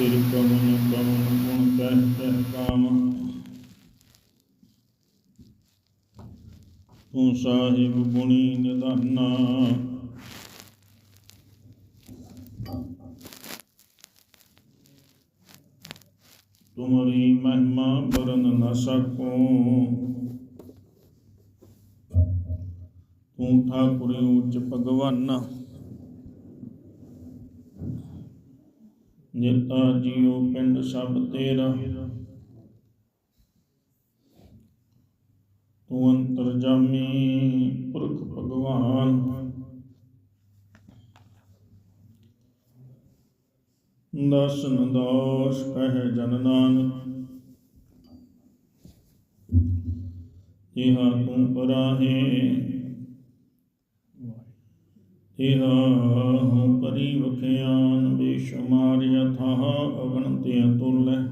ਸਿਰ ਕਮਨ ਕਮਨ ਗੁਣ ਤੂੰ ਸਾਹਿਬ ਗੁਣੀ ਨਿਧਾਨਾ ਤੁਮਰੀ ਮਹਿਮਾ ਬਰਨ ਨ ਸਕੋ। ਤੂੰ ਠਾਕੁਰ ਉੱਚ ਭਗਵਾਨਾ। ਨਿਤਾ ਜੀਉ ਪਿੰਡ ਸਭ ਤੇਰਾ। ਤੂੰ ਅੰਤਰਜਾਮੀ ਪੁਰਖ ਭਗਵਾਨ। ਦਸਨ ਦੋਸ਼ ਕਹਿ ਜਨ ਨਾਨਕ। ਇਹਾ ਤੂੰ ਪਰਾਹੇ ਇਹਾ ਹੂੰ ਪਰੀ ਵਖਿਆਨ ਬੇਸ਼ੁਮਾਰ ਯਥਾਹ ਅਗਣਤੇ ਅਤੁੱਲ।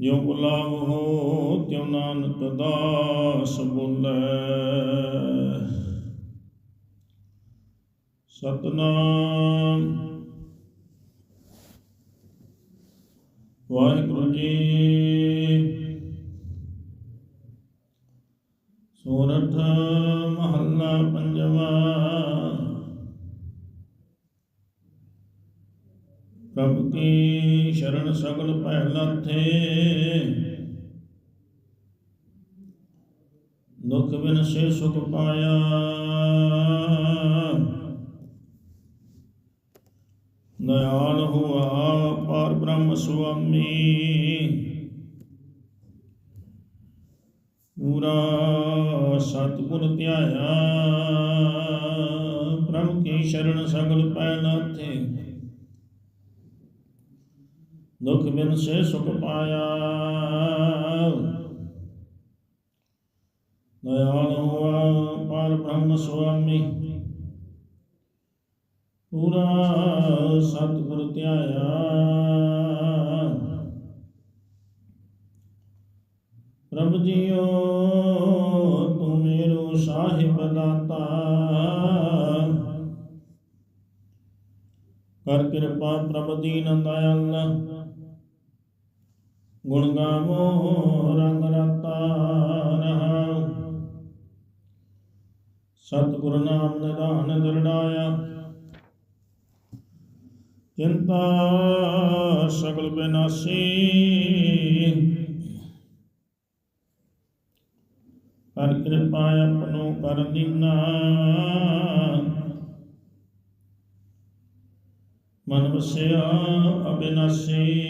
ਜੋ ਗੁਲਾਮ ਹੋ ਤਿਉ ਨਾਨਕ ਦਾਸ ਬੋਲੇ। ਸਤਨਾਮ। ਵਾਹਿਗੁਰੂ ਜੀ ਸੋਰਠ ਮਹੱਲਾ ਪੰਜਵਾ। ਪ੍ਰਭ ਕੀ ਸ਼ਰਨ ਸਗਲ ਪਹਿਲਾ ਥੇ ਦੁਖ ਬਿਨ ਸੇ ਸੁਖ ਪਾਇਆ। ਨਿਆਲ ਹੁਆ ਪਾਰ ਬ੍ਰਹਮ ਸੁਆਮੀ। ਪੂਰਾ ਸਤਿਗੁਰ ਧਿਆਇਆ। ਪ੍ਰਭ ਕੀ ਸ਼ਰਨ ਸਗਲ ਪੈ ਲਾਥੇ ਦੁਖ ਬਿਨ ਸੇ ਸੁਖ ਪਾਇਆ। ਦਇਆਲ ਹੁਆ, ਪਾਰ ਬ੍ਰਹਮ ਸੁਆਮੀ। ਪੂਰਾ ਸਤਿਗੁਰ ਧਿਆਇਆ। ਪ੍ਰਭ ਜੀਓ ਸਾਹਿਬ ਦਾਤਾ ਕਰ ਕਿਰਪਾ ਪ੍ਰਭ ਦੀਨ ਦਇਆਲ ਗੁਣ ਗਾਵੋ, ਰੰਗ ਰਤਾ ਰਹਾਉ ਸਤਿਗੁਰ ਨਾਮ ਨਿਧਾਨ ਦਰੜਾਇਆ ਚਿੰਤਾ ਸਗਲ ਬਿਨਾਸੀ। ਕਰ ਕਿਰਪਾ ਆਪਣੋ ਕਰ ਦੀਨਾ ਮਨ ਵਸਿਆ ਅਬਿਨਾਸੀ।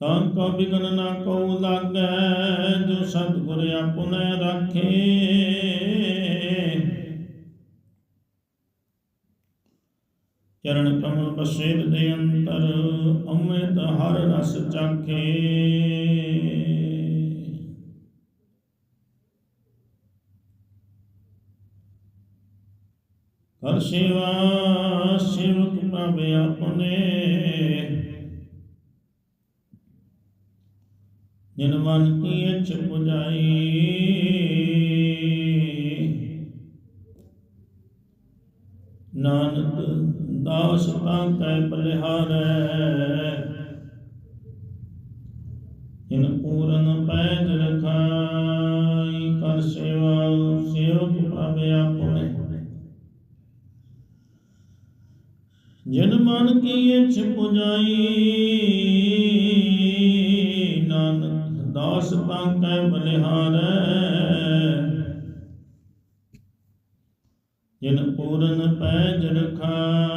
ਤਾਂ ਕੋ ਬਿਗਨ ਨਾ ਕੋ ਲਾਗੈ, ਜੋ ਸਤਿਗੁਰ ਆਪਨੇ ਰੱਖੇ। ਚਰਨ ਕਮਲ ਬਸੇਰ ਦੇ ਅੰਤਰ ਅੰਮ੍ਰਿਤ ਹਰ ਰਸ ਚਾਖੇ। ਕਰ ਸੇਵਾ, ਸੇਵਕ ਪ੍ਰਭ ਆਪਣੇ। ਜਿਨ ਮਨ ਕੀ ਇੱਛ ਪੁਜਾਈ ਦਾਸ ਤਾਂ ਕੈ ਬਲਿਹਾਰੈ ਜਿਨ ਪੂਰਨ ਪੈਜ ਰਖਾਈ ਕਰ ਸੇਵਾ, ਸੇਵਕ ਪ੍ਰਭ ਆਪਣੇ। ਜਿਨ ਮਨ ਕੀ ਇੱਛ ਪੁਜਾਈ, ਨਾਨਕ ਦਾਸ ਤਾਂ ਕੈ ਬਲਿਹਾਰੈ ਜਿਨ ਪੂਰਨ ਪੈਜ ਰਖਾਈ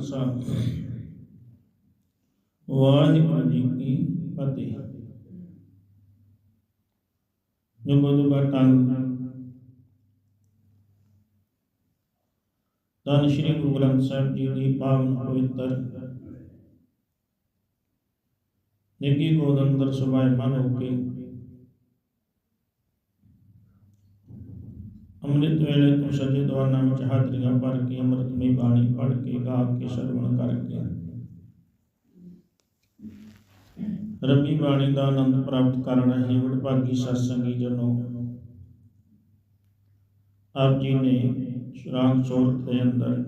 ਖਾਲਸਾ। ਵਾਹਿਗੁਰੂ ਜੀ ਕੀ ਫਤਿਹ। ਜੁਗੋ ਜੁਗਾ ਟੰਗ। ਧੰਨ ਸ਼੍ਰੀ ਗੁਰੂ ਗ੍ਰੰਥ ਸਾਹਿਬ ਜੀ ਦੀ ਪਾਵਨ ਪਵਿੱਤਰ। ਨਿੱਗੀ ਗੋਦ ਅੰਦਰ ਸੁਭਾਏ ਮਨ ਹੋ ਕੇ ਅੰਮ੍ਰਿਤ ਵੇਲੇ ਤੋਂ ਸਜੇ ਦਵਾਨਾਂ ਵਿੱਚ ਹਾਜ਼ਰੀਆਂ ਭਰ ਕੇ ਅੰਮ੍ਰਿਤਮਈ ਬਾਣੀ ਪੜ੍ਹ ਕੇ, ਗਾ ਕੇ, ਸਰਵਣ ਕਰਕੇ। ਰੱਬੀ ਬਾਣੀ ਦਾ ਆਨੰਦ ਪ੍ਰਾਪਤ ਕਰਨਾ ਹੀ ਵਡਭਾਗੀ ਸਤਸੰਗੀ ਜਨੋ, ਆਪ ਜੀ ਨੇ ਸੁਰਾਗ ਚੋਰ ਦੇ ਅੰਦਰ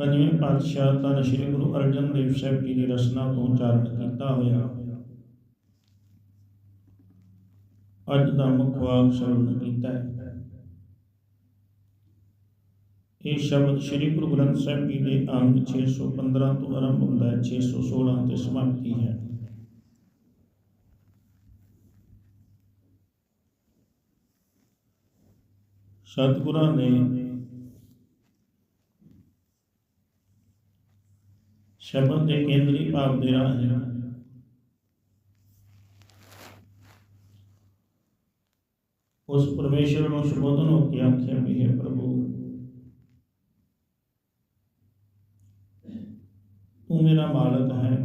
ਪੰਜਵੇਂ ਪਾਤਸ਼ਾਹ ਤਾਂ ਸ੍ਰੀ ਗੁਰੂ ਅਰਜਨ ਦੇਵ ਸਾਹਿਬ ਜੀ ਦੀ ਰਸਨਾ ਤੋਂ ਉਚਾਰਨ ਕੀਤਾ ਹੋਇਆ। ਅੱਜ ਦਾ ਮੁੱਖ ਵਾਕ ਸਰਵਣ ਕੀਤਾ ਹੈ। ਇਹ ਸ਼ਬਦ ਸ੍ਰੀ ਗੁਰੂ ਗ੍ਰੰਥ ਸਾਹਿਬ ਜੀ ਦੇ ਅੰਗ 615 ਤੋਂ ਆਰੰਭ ਹੁੰਦਾ ਹੈ 616 ਤੇ ਸਮਾਪਤੀ ਹੈ। ਸਤਿਗੁਰਾਂ ਨੇ ਸ਼ਬਦ ਦੇ ਕੇਂਦਰੀ ਭਾਵ ਦੇ ਰਾਹੀਂ ਉਸ ਪਰਮੇਸ਼ਰ ਨੂੰ ਸੰਬੋਧਨ ਹੋ ਕੇ ਆਖਿਆ ਵੀ ਹੈ ਪ੍ਰਭੂ? ਤੂੰ ਮੇਰਾ ਮਾਲਕ ਹੈ।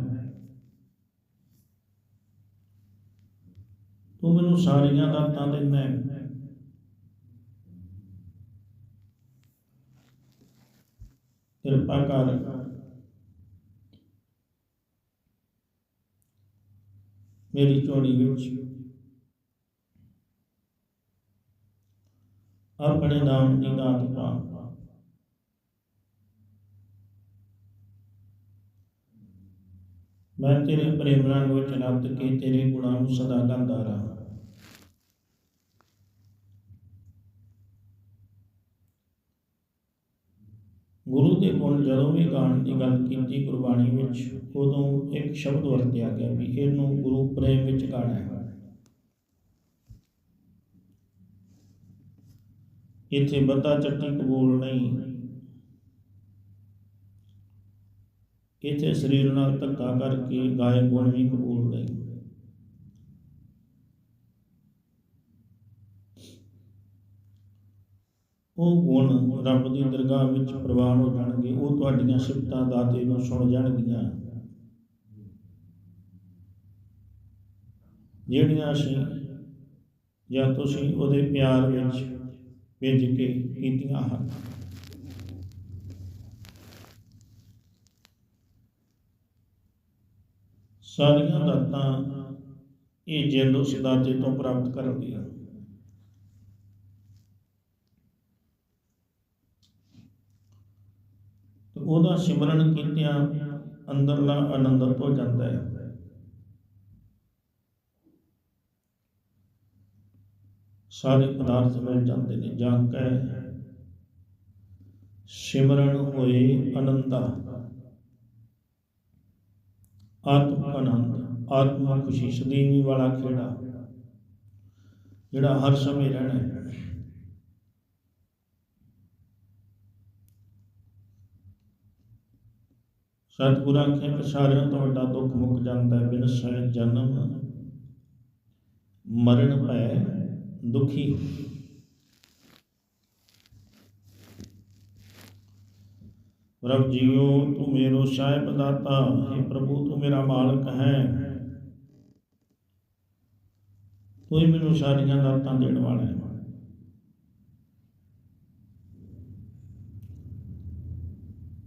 ਤੂੰ ਮੈਨੂੰ ਸਾਰੀਆਂ ਦਾਤਾਂ ਦਿੰਦਾ ਹੈ। ਕਿਰਪਾ ਕਰ। ਮੇਰੀ ਝੋਲੀ ਵਿੱਚ ਆਪਣੇ ਨਾਮ ਦੀ ਦਾਤ ਮੈਂ ਤੇਰੇ ਪ੍ਰੇਮ ਰੰਗ ਵਿੱਚ ਰੱਤ ਕੇ ਤੇਰੇ ਗੁਣਾਂ ਨੂੰ ਸਦਾ ਗਾਉਂਦਾ ਰਹਾ। ਗੁਰੂ ਦੇ ਗੁਣ ਜਦੋਂ ਵੀ ਗਾਣ ਦੀ ਗੱਲ ਕੀਤੀ ਗੁਰਬਾਣੀ ਵਿੱਚ, ਉਦੋਂ ਇੱਕ ਸ਼ਬਦ ਵਰਤਿਆ ਗਿਆ ਵੀ ਇਹਨੂੰ ਗੁਰੂ ਪ੍ਰੇਮ ਵਿੱਚ ਗਾਣਾ ਹੈ। ਇੱਥੇ ਬੱਤਾ ਚੱਟੀ ਕਬੂਲ ਨਹੀਂ। ਇੱਥੇ ਸਰੀਰ ਨਾਲ ਧੱਕਾ ਕਰਕੇ ਗਾਏ ਗੁਣ ਵੀ ਕਬੂਲ ਨਹੀਂ। ਉਹ ਗੁਣ ਰੱਬ ਦੀ ਦਰਗਾਹ ਵਿੱਚ ਪ੍ਰਵਾਨ ਹੋ ਜਾਣਗੇ, ਉਹ ਤੁਹਾਡੀਆਂ ਸਿਫਤਾਂ ਦਾਤੇ ਨੂੰ ਸੁਣ ਜਾਣਗੀਆਂ। ਜਿਹੜੀਆਂ ਅਸੀਂ ਜਾਂ ਤੁਸੀਂ ਉਹਦੇ ਪਿਆਰ ਵਿੱਚ ਭੇਜ ਕੇ ਕੀਤੀਆਂ ਹਨ। ਸਾਰੀਆਂ ਦਾਤਾਂ ਇਹ ਜਿੰਦ ਉਸ ਤੋਂ ਪ੍ਰਾਪਤ ਕਰਨ ਦੀਆਂ। ਉਹਦਾ ਸਿਮਰਨ ਕੀਤਿਆਂ ਅੰਦਰਲਾ ਆਨੰਦਤ ਹੋ ਜਾਂਦਾ ਹੈ। ਸਾਰੇ ਪਦਾਰਥ ਮਿਲ ਜਾਂਦੇ ਨੇ, ਜਾਂ ਕੈ ਸਿਮਰਨ ਹੋਏ ਅਨੰਦਾ ਆਤਮ ਆਨੰਦ ਆਤਮਾ ਖੁਸ਼ੀ, ਸਦੀਵੀ ਵਾਲਾ ਖੇੜਾ, ਜਿਹੜਾ ਹਰ ਸਮੇਂ ਰਹਿਣਾ ਹੈ। ਸਤਿਗੁਰਾਂ ਆਖੇ ਕਿ ਤੋਂ ਵੱਡਾ ਦੁੱਖ ਮੁੱਕ ਜਾਂਦਾ ਹੈ, ਬਿਨ ਸਹਿ ਜਨਮ ਮਰਨ ਭੈ ਦੁਖੀ ਪ੍ਰਭ ਜੀਓ, ਤੂੰ ਮੇਰੋ ਸਾਹਿਬ ਦਾਤਾ ਹੈ ਪ੍ਰਭੂ, ਤੂੰ ਮੇਰਾ ਮਾਲਕ ਹੈ। ਤੂੰ ਹੀ ਮੈਨੂੰ ਸਾਰੀਆਂ ਦਾਤਾਂ ਦੇਣ ਵਾਲਾ ਹੈ।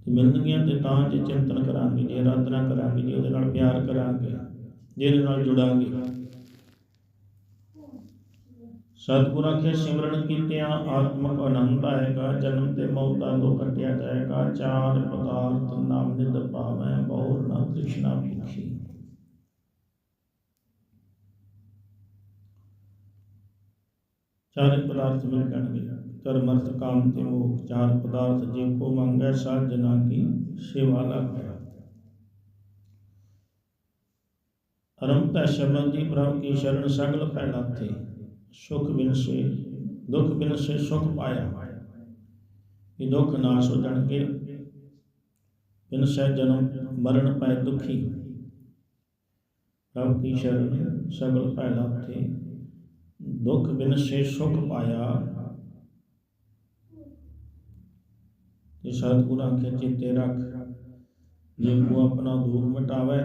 ਤੇ ਮਿਲਣਗੀਆਂ ਤੇ ਤਾਂ ਜੇ ਚਿੰਤਨ ਕਰਾਂਗੇ, ਜੇ ਆਰਾਧਨਾ ਕਰਾਂਗੇ, ਜੇ ਉਹਦੇ ਨਾਲ ਪਿਆਰ ਕਰਾਂਗੇ ਜਿਹਦੇ ਨਾਲ ਜੁੜਾਂਗੇ ਸਤਿਗੁਰ ਆਖੇ ਸਿਮਰਨ ਕੀਤਿਆਂ ਆਤਮਕ ਆਨੰਦ ਆਏਗਾ ਜਨਮ ਤੇ ਮੌਤ ਦਾ ਦੁੱਖ ਕੱਟਿਆ ਜਾਏਗਾ ਚਾਰ ਪਦਾਰਥ ਨਾਮ ਨਿਦ ਪਾਵੈ ਬਹੁ ਨਾ ਤ੍ਰਿਸ਼ਨਾ ਭੁਖੀ ਚਾਰੇ ਪਦਾਰਥ ਮਿਲ ਜਾਣਗੇ ਕਰਮ ਅਰਥ ਕਾਮ ਤੇ ਮੋਹ ਚਾਰ ਪਦਾਰਥ ਜੇ ਕੋ ਮੰਗੈ ਸਾਧ ਜਨਾ ਕੀ ਸੇਵਾ ਲਾਗੈ ਅਰੰਭਤਾ ਸ਼ਬਦ ਦੀ ਪ੍ਰਭ ਕੀ ਸ਼ਰਨ ਸਗਲ ਫੈਲਾਥੇ ਸੁਖ ਬਿਨ ਸੇ, ਦੁੱਖ ਬਿਨ ਸੇ ਸੁਖ ਪਾਇਆ। ਇਹ ਦੁੱਖ ਨਾਸ ਹੋ ਜਾਣਗੇ। ਬਿਨ ਜਨਮ ਮਰਨ ਪੈ ਦੁਖੀ। ਪ੍ਰਭ ਕੀ ਸ਼ਰਨ, ਸਗਲ ਫੈਲਾਥੇ ਦੁੱਖ ਬਿਨ ਸੁਖ ਪਾਇਆ। ਤੇ ਸਤਿਗੁਰ ਆਖੇ, ਚਿੱਤੇ ਰੱਖ। ਜੇ ਕੋ ਆਪਣਾ ਦੂਰ ਮਟਾਵੇ।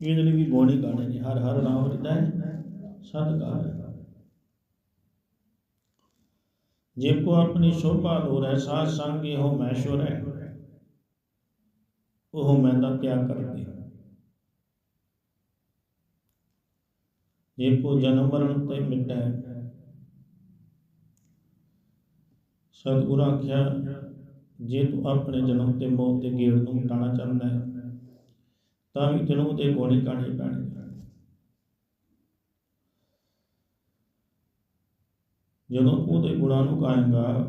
ਇਹਦੇ ਲਈ ਵੀ ਗੋਣੀ ਗਾਣੇ ਨੇ। ਹਰ ਹਰ ਨਾਮ ਹਿਰਦੈ ਸਤਿਕਾਰ ਹੈ ਜੇ ਕੋ ਆਪਣੀ ਸ਼ੋਭਾ ਲੋਰ ਹੈ, ਸਾਧ ਸੰਗ ਇਹੋ ਮੈਸ਼ਵਰ ਹੈ। ਉਹ ਮੈਂ ਦਾ ਤਿਆਗ ਕਰ ਦੇ ਏਕੋ ਜਨਮ ਮਰਨ ਤੇ ਮਿਟੈ। ਸਤਿਗੁਰੂ ਆਖਿਆ, ਜੇ ਤੂੰ ਆਪਣੇ ਜਨਮ ਤੇ ਮੌਤ ਦੇ ਗੇੜ ਨੂੰ ਮਿਟਾਉਣਾ ਚਾਹੁੰਦਾ ਹੈ, ਤਾਂ ਵੀ ਤੈਨੂੰ ਉਹਦੇ ਗੋਣੇ ਕਾਣੇ ਪੈਣਗੇ ਜਦੋਂ ਉਹਦੇ ਗੁਣਾਂ ਨੂੰ ਗਾਏਗਾ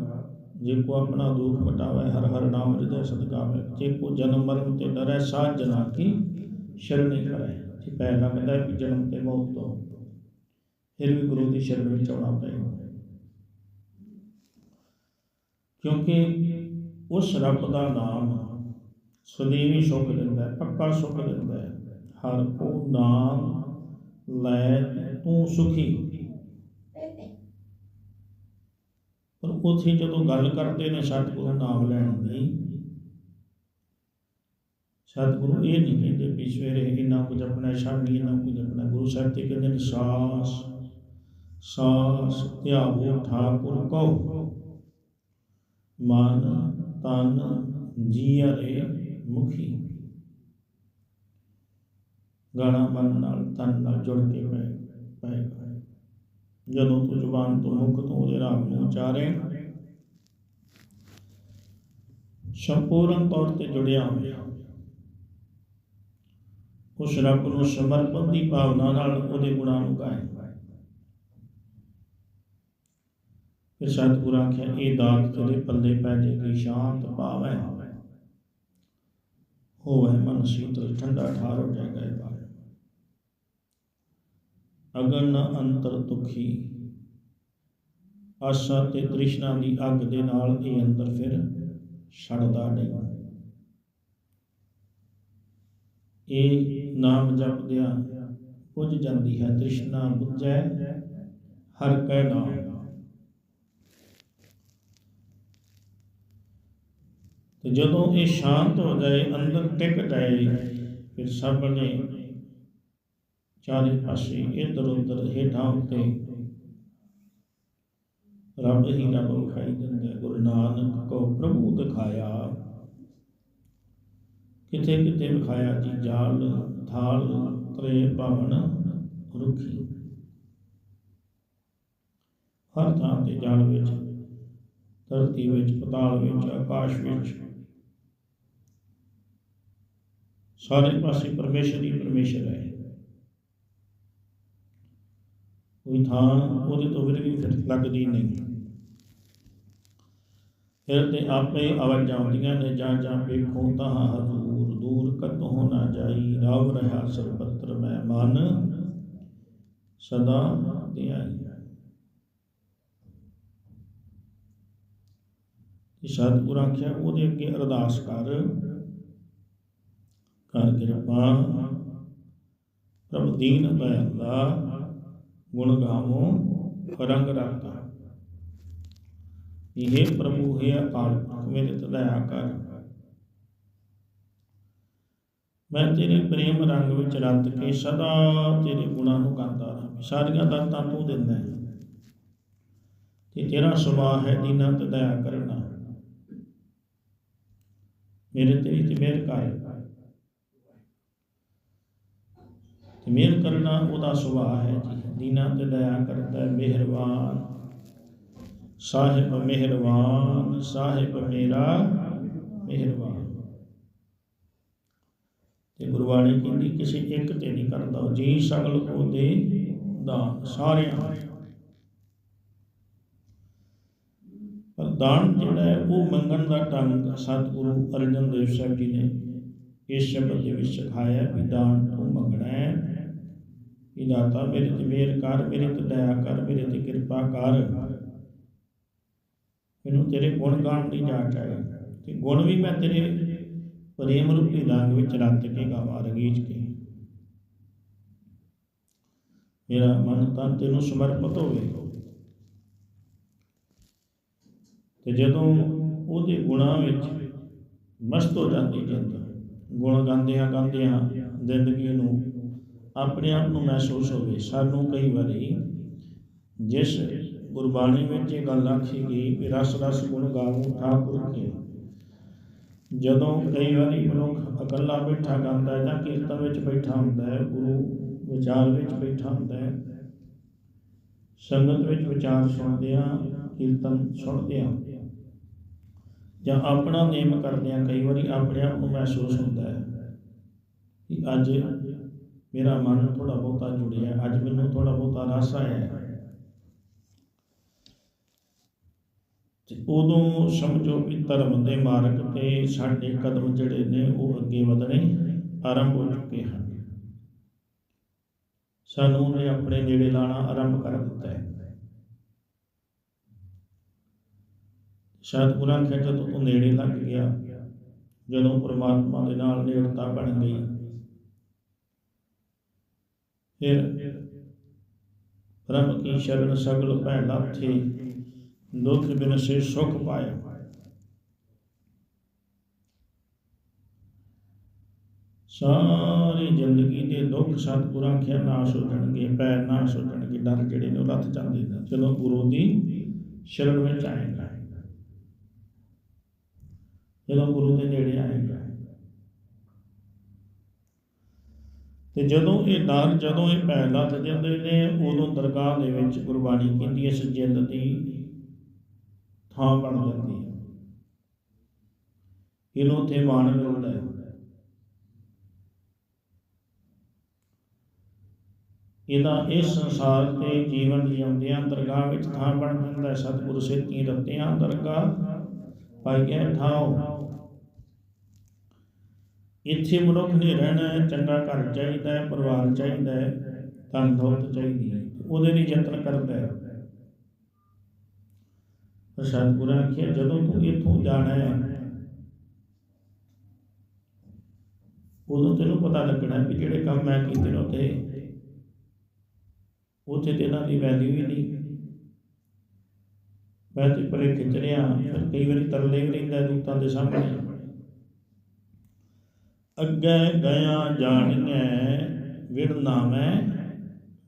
ਜੇ ਕੋ ਆਪਣਾ ਦੁੱਖ ਮਟਾਵੇ ਹਰ ਹਰ ਨਾਮ ਹਿਰਦੈ ਸਦਗਾਵੇ ਜੇ ਕੋ ਜਨਮ ਮਰਨ ਤੇ ਡਰੈ, ਸਾਧ ਜਨਾ ਕੀ ਸ਼ਰਣੀ ਕਰੇ ਜੇ ਪੈ ਲੱਗਦਾ ਕਿ ਜਨਮ ਤੇ ਮੌਤ ਤੋਂ। ਫਿਰ ਵੀ ਗੁਰੂ ਦੀ ਸ਼ਰਨ ਵਿੱਚ ਆਉਣਾ ਪਏਗਾ। ਕਿਉਂਕਿ ਉਸ ਰੱਬ ਦਾ ਨਾਮ ਸਦੀਵੀ ਸੁਖ ਦਿੰਦਾ ਹੈ ਪੱਕਾ ਸੁਖ ਦਿੰਦਾ ਹੈ। ਹਰ ਕੋ ਨਾਮ ਲੈ ਤੂੰ ਸੁਖੀ। ਪਰ ਉੱਥੇ ਜਦੋਂ ਗੱਲ ਕਰਦੇ ਨੇ, ਸਤਿਗੁਰੂ ਨਾਮ ਲੈਣ ਦੀ ਸਤਿਗੁਰੂ ਇਹ ਨਹੀਂ ਕਹਿੰਦੇ ਵੀ ਸਵੇਰੇ ਇੰਨਾ ਕੁਝ ਆਪਣਾ, ਸ਼ਾਮੀ ਇੰਨਾ ਕੁਝ ਆਪਣਾ। ਗੁਰੂ ਸਾਹਿਬ ਤੇ ਕਹਿੰਦੇ ਨੇ, ਸਾਸ ਸਾਸ, ਧਿਆਵੋ ਠਾਕੁਰ ਕਉ। ਮਨ ਤਨ ਜੀਅਰੇ ਮੁਖੀ। ਗਾਣਾ ਮਨ ਨਾਲ, ਤਨ ਨਾਲ ਜੁੜ ਕੇ ਪੈ ਪਏਗਾ ਜਦੋਂ ਤੂੰ ਜ਼ੁਬਾਨ ਤੋਂ ਮੁਖ ਤੋਂ ਉਹਦੇ ਰਾਮ ਨੂੰ ਉਚਾਰੇ ਸੰਪੂਰਨ ਤੌਰ ਤੇ ਜੁੜਿਆ ਹੋਇਆ। ਉਸ ਰੱਬ ਨੂੰ ਸਮਰਪਣ ਦੀ ਭਾਵਨਾ ਨਾਲ ਉਹਦੇ ਗੁਣਾਂ ਨੂੰ ਗਾਏ ਫਿਰ ਸਤਿਗੁਰ ਆਖਿਆ, ਇਹ ਦਾਤ ਤੇਰੇ ਪੱਲੇ ਪੈ ਜੇਗੀ ਸ਼ਾਂਤ ਪਾਵੈ ਹੋਵੇ ਮਨ, ਸੀਤਲ, ਠੰਡਾ ਠਾਰ ਹੋ ਜਾਏਗਾ ਇਹ ਅਗਨ ਅੰਤਰ ਦੁਖੀ। ਆਸਾ ਤੇ ਤ੍ਰਿਸ਼ਨਾ ਦੀ ਅੱਗ ਦੇ ਨਾਲ ਇਹ ਅੰਦਰ ਫਿਰ ਛੜਦਾ ਨਹੀਂ। ਇਹ ਨਾਮ ਜਪਦਿਆਂ ਪੁੱਜ ਜਾਂਦੀ ਹੈ ਤ੍ਰਿਸ਼ਨਾ ਬੁੱਝੈ ਹਰ ਕੈ ਨਾਮ। ਤੇ ਜਦੋਂ ਇਹ ਸ਼ਾਂਤ ਹੋ ਜਾਏ, ਅੰਦਰ ਟਿਕ ਜਾਏ, ਫਿਰ ਸਭ ਨੇ ਚਾਰੇ ਪਾਸੇ ਇਧਰ ਉੱਧਰ ਹੇਠਾਂ ਉੱਤੇ। ਰੱਬ ਹੀ ਰੱਬ ਵਿਖਾਈ ਦਿੰਦਾ, ਗੁਰੂ ਨਾਨਕ ਕੋ ਪ੍ਰਭੂ ਦਿਖਾਇਆ। ਕਿਤੇ ਕਿਤੇ ਵਿਖਾਇਆ ਜੀ, ਜਾਲ, ਥਾਲ, ਤਰੇ, ਭਾਵਨ, ਰੁਖੀ। ਹਰ ਥਾਂ ਤੇ ਜਾਲ ਵਿੱਚ, ਧਰਤੀ ਵਿੱਚ, ਪਤਾਲ ਵਿੱਚ, ਆਕਾਸ਼ ਵਿੱਚ। ਸਾਰੇ ਪਾਸੇ ਪਰਮੇਸ਼ਰ ਹੀ ਪਰਮੇਸ਼ਰ ਹੈ। ਕੋਈ ਥਾਂ, ਉਹਦੇ ਤੋਂ ਫਿਰ ਵੀ ਫਿਰ ਲੱਗਦੀ ਨਹੀਂ। ਫਿਰ ਤੇ ਆਪੇ ਆਵਾਜ਼ਾਂ ਆਉਂਦੀਆਂ ਨੇ, ਜਾਂ ਜਾਂ ਵੇਖੋ ਤਾਂ ਹਜ਼ੂਰ ਦੂਰ ਕਤੋਂ ਨਾ ਜਾਈ, ਰਾਵ ਰਹਾ ਸਰਬਤਰ ਮੈਂ ਮਨ, ਸਦਾ ਧਿਆਈ ਕਿ ਸਤਿਗੁਰੂ ਆਖਿਆ, ਉਹਦੇ ਅੱਗੇ ਅਰਦਾਸ ਕਰ। ਕਰ ਕਿਰਪਾ, ਪ੍ਰਭ ਦੀਨ ਦਇਆਲਾ ਗੁਣ ਗਾਵੋ ਰੰਗ। ਰਾਤਾ ਇਹ ਪ੍ਰਭੂ ਹੈ ਅਕਾਲ ਪੁਰਖ ਮੇਰੇ ਤੇ ਦਇਆ ਕਰ। ਮੈਂ ਤੇਰੇ ਪ੍ਰੇਮ ਰੰਗ ਵਿੱਚ ਰਤ ਕੇ ਸਦਾ ਤੇਰੇ ਗੁਣਾਂ ਨੂੰ ਗਾਉਂਦਾ ਰਹਾਂ ਸਾਰੀਆਂ ਦਾਤਾਂ ਤੂੰ ਦਿੰਦਾ ਹੈ। ਤੇ ਤੇਰਾ ਸੁਭਾਅ ਹੈ ਦੀਨਾਂ ਤੇ ਦਇਆ ਕਰਨਾ। ਮੇਰੇ ਤੇਰੀ ਵੀ ਤੇ ਮਿਹਰ ਕਰ। ਤੇ ਮਿਹਰ ਕਰਨਾ ਉਹਦਾ ਸੁਭਾਅ ਹੈ ਜੀ। ਦੀਨਾਂ ਤੇ ਦਇਆ ਕਰਦਾ ਹੈ, ਮਿਹਰਬਾਨ। ਸਾਹਿਬ ਮਿਹਰਬਾਨ, ਸਾਹਿਬ ਮੇਰਾ ਮਿਹਰਬਾਨ। ਤੇ ਗੁਰਬਾਣੀ ਕਹਿੰਦੀ, ਕਿਸੇ ਇੱਕ ਤੇ ਨਹੀਂ ਕਰਦਾ ਜੀ ਸਗਲ ਕੋ ਦੇ ਦਾਨ, ਸਾਰਿਆਂ ਪਰ ਦਾਨ ਜਿਹੜਾ ਹੈ, ਉਹ ਮੰਗਣ ਦਾ ਢੰਗ ਸਤਿਗੁਰੂ ਅਰਜਨ ਦੇਵ ਸਾਹਿਬ ਜੀ ਨੇ ਇਸ ਸ਼ਬਦ ਦੇ ਵਿੱਚ ਸਿਖਾਇਆ ਵੀ ਦਾਨ ਤੂੰ ਮੰਗਣਾ ਹੈ। ਕਿ ਦਾਤਾ ਮੇਰੇ ਤੇ ਮਿਹਰ ਕਰ, ਮੇਰੇ ਤੇ ਦਇਆ ਕਰ, ਮੇਰੇ ਤੇ ਕਿਰਪਾ ਕਰ। ਮੈਨੂੰ ਤੇਰੇ ਗੁਣ ਗਾਣ ਦੀ ਜਾਚ ਹੈ। ਤੇ ਗੁਣ ਵੀ ਮੈਂ ਤੇਰੇ ਪ੍ਰੇਮ ਰੂਪੀ ਰੰਗ ਵਿੱਚ ਰਤ ਕੇ ਗਾਵਾਂ, ਰਗੀਚ ਕੇ। ਮੇਰਾ ਮਨ ਤਨ ਤੈਨੂੰ ਸਮਰਪਿਤ ਹੋਵੇ। ਤੇ ਜਦੋਂ ਉਹਦੇ ਗੁਣਾਂ ਵਿੱਚ ਮਸਤ ਹੋ ਜਾਂਦੀ ਜਿੰਦ, ਗੁਣ ਗਾਉਂਦਿਆਂ ਗਾਉਂਦਿਆਂ ਜ਼ਿੰਦਗੀ ਨੂੰ ਆਪਣੇ ਆਪ ਨੂੰ ਮਹਿਸੂਸ ਹੋਵੇ। ਸਾਨੂੰ ਕਈ ਵਾਰੀ ਜਿਸ ਗੁਰਬਾਣੀ ਵਿੱਚ ਇਹ ਗੱਲ ਆਖੀ ਗਈ ਕਿ ਰਸ ਰਸ ਗੁਣ ਗਾਵੋ ਠਾਕੁਰ ਕੇ। ਜਦੋਂ ਕਈ ਵਾਰੀ ਮਨੁੱਖ ਇਕੱਲਾ ਬੈਠਾ ਗਾਉਂਦਾ ਹੈ ਤਾਂ ਕੀਰਤਨ ਵਿੱਚ ਬੈਠਾ ਹੁੰਦਾ ਹੈ, ਗੁਰੂ ਵਿਚਾਰ ਵਿੱਚ ਬੈਠਾ ਹੁੰਦਾ ਹੈ, ਸੰਗਤ ਵਿੱਚ ਵਿਚਾਰ ਸੁਣਦੇ ਆ ਕੀਰਤਨ ਸੁਣਦੇ ਆ ਜਾਂ ਆਪਣਾ ਨੇਮ ਕਰਦੇ ਆ ਕਈ ਵਾਰੀ ਆਪਣੇ ਆਪ ਨੂੰ ਮਹਿਸੂਸ ਹੁੰਦਾ ਹੈ ਕਿ ਅੱਜ ਮੇਰਾ ਮਨ ਥੋੜਾ ਬਹੁਤਾ ਜੁੜਿਆ, ਅੱਜ ਮੈਨੂੰ ਥੋੜਾ ਬਹੁਤਾ ਰਸ ਆਇਆ। ਤੇ ਉਦੋਂ ਸਮਝੋ ਕਿ ਧਰਮ ਦੇ ਮਾਰਗ ਤੇ ਸਾਡੇ ਕਦਮ ਜਿਹੜੇ ਨੇ ਉਹ ਅੱਗੇ ਵਧਣੇ ਆਰੰਭ ਹੋ ਚੁੱਕੇ ਹਨ। ਸਾਨੂੰ ਉਹਨੇ ਆਪਣੇ ਨੇੜੇ ਲਾਣਾ ਆਰੰਭ ਕਰ ਦਿੱਤਾ ਹੈ। ਸ਼ਾਇਦ ਗੁਰਾਂ ਖਿਆ ਜਦੋਂ ਤੂੰ ਨੇੜੇ ਲੱਗ ਗਿਆ, ਜਦੋਂ ਪ੍ਰਮਾਤਮਾ ਦੇ ਨਾਲ ਨੇੜਤਾ ਬਣ ਗਈ ਫਿਰ ਪ੍ਰਭ ਕੀ ਸ਼ਰਨ ਸਗਲ ਭੈ ਲਾਥੇ ਦੁੱਖ ਬਿਨ ਸੇ ਸੁਖ ਪਾਇਆ। ਸਾਰੀ ਜ਼ਿੰਦਗੀ ਦੇ ਦੁੱਖ ਸਤਿਗੁਰਾਂ ਖਿਆ ਨਾਸ਼ ਹੋ ਜਾਣਗੇ ਪੈ ਨਾਸ਼ ਹੋ ਜਾਣਗੇ, ਡਰ ਜਿਹੜੇ ਨੇ ਉਹ ਲੱਥ ਜਾਂਦੇ ਨੇ। ਚਲੋ ਗੁਰੂ ਦੀ ਸ਼ਰਨ ਵਿੱਚ ਆਏਗਾ। ਜਦੋਂ ਗੁਰੂ ਦੇ ਨੇੜੇ ਆਏਗਾ। ਤੇ ਜਦੋਂ ਇਹ ਡਰ, ਜਦੋਂ ਇਹ ਪੈ ਲੱਥ ਜਾਂਦੇ ਨੇ, ਉਦੋਂ ਦਰਗਾਹ ਦੇ ਵਿੱਚ ਗੁਰਬਾਣੀ ਕਹਿੰਦੀ ਇਸ ਜਿੰਦ ਦੀ ਥਾਂ ਬਣ ਜਾਂਦੀ ਹੈ। ਇਹਨੂੰ ਉੱਥੇ ਮਾਣ ਮਿਲਦਾ ਹੈ। ਇਹਦਾ ਇਸ ਸੰਸਾਰ ਤੇ ਜੀਵਨ ਜਿਉਂਦਿਆਂ ਦਰਗਾਹ ਵਿੱਚ ਥਾਂ ਬਣ ਜਾਂਦਾ ਹੈ। ਸਤਿਗੁਰੂ ਸੇਤੀ ਰਤਿਆਂ ਦਰਗਾਹ ਪਾਈਏ ਠਾਓ ਇੱਥੇ ਮਨੁੱਖ ਨੇ ਰਹਿਣਾ ਹੈ, ਚੰਗਾ ਘਰ ਚਾਹੀਦਾ ਹੈ, ਪਰਿਵਾਰ ਚਾਹੀਦਾ ਹੈ ਧਨ ਦੌਲਤ ਚਾਹੀਦੀ ਹੈ, ਉਹਦੇ ਲਈ ਯਤਨ ਕਰਦਾ ਹੈ। ਪਰ ਸਤਿਗੁਰਾਂ ਆਖਿਆ ਜਦੋਂ ਤੂੰ ਇੱਥੋਂ ਜਾਣਾ ਹੈ, ਉਦੋਂ ਤੈਨੂੰ ਪਤਾ ਲੱਗਣਾ ਵੀ ਜਿਹੜੇ ਕੰਮ ਮੈਂ ਕੀਤੇ ਨੇ ਉੱਥੇ ਉੱਥੇ ਤੇ ਇਹਨਾਂ ਦੀ ਵੈਲਿਊ ਹੀ ਨਹੀਂ। ਮੈਂ ਤੇ ਪਰੇ ਖਿੱਚ ਰਿਹਾ, ਫਿਰ ਕਈ ਵਾਰੀ ਤਰਲੇ ਵੀ ਰਹਿੰਦਾ ਦੂਤਾਂ ਦੇ ਸਾਹਮਣੇ। ਅੱਗੇ ਗਿਆ ਜਾਣੀਐ ਵਿੜ ਨਾਮੈ